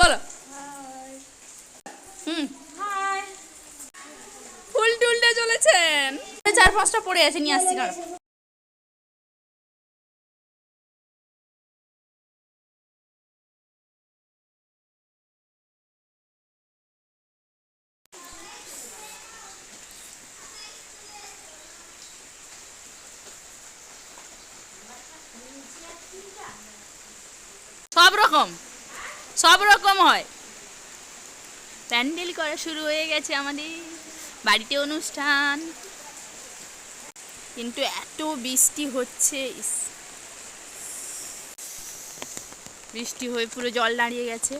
বলো। হুম। ফুল টুলটে চলেছেন চার পাঁচটা পড়ে আছে নিয়ে আসছি কারণ সব রকম। সব রকম হয়। প্যান্ডেল করা শুরু হয়ে গেছে আমাদের বাড়িতে অনুষ্ঠান। কিন্তু এত বৃষ্টি হচ্ছে বৃষ্টি হয়ে পুরো জল দাঁড়িয়ে গেছে।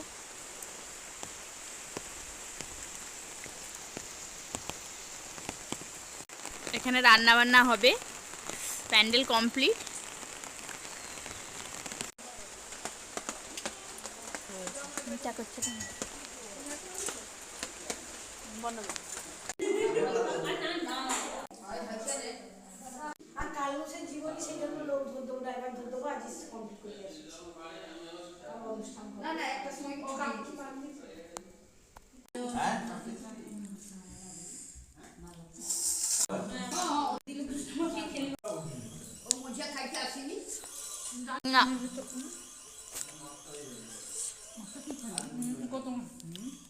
এখানে রান্না বান্না হবে। প্যান্ডেল কমপ্লিট। মিঠা করছে? আর কালুসের জীবনী সেই জন্য লোক ওটা এবার ধরতে দেবো আজ কমপ্লিট করে না। না একটা সময় না। うん、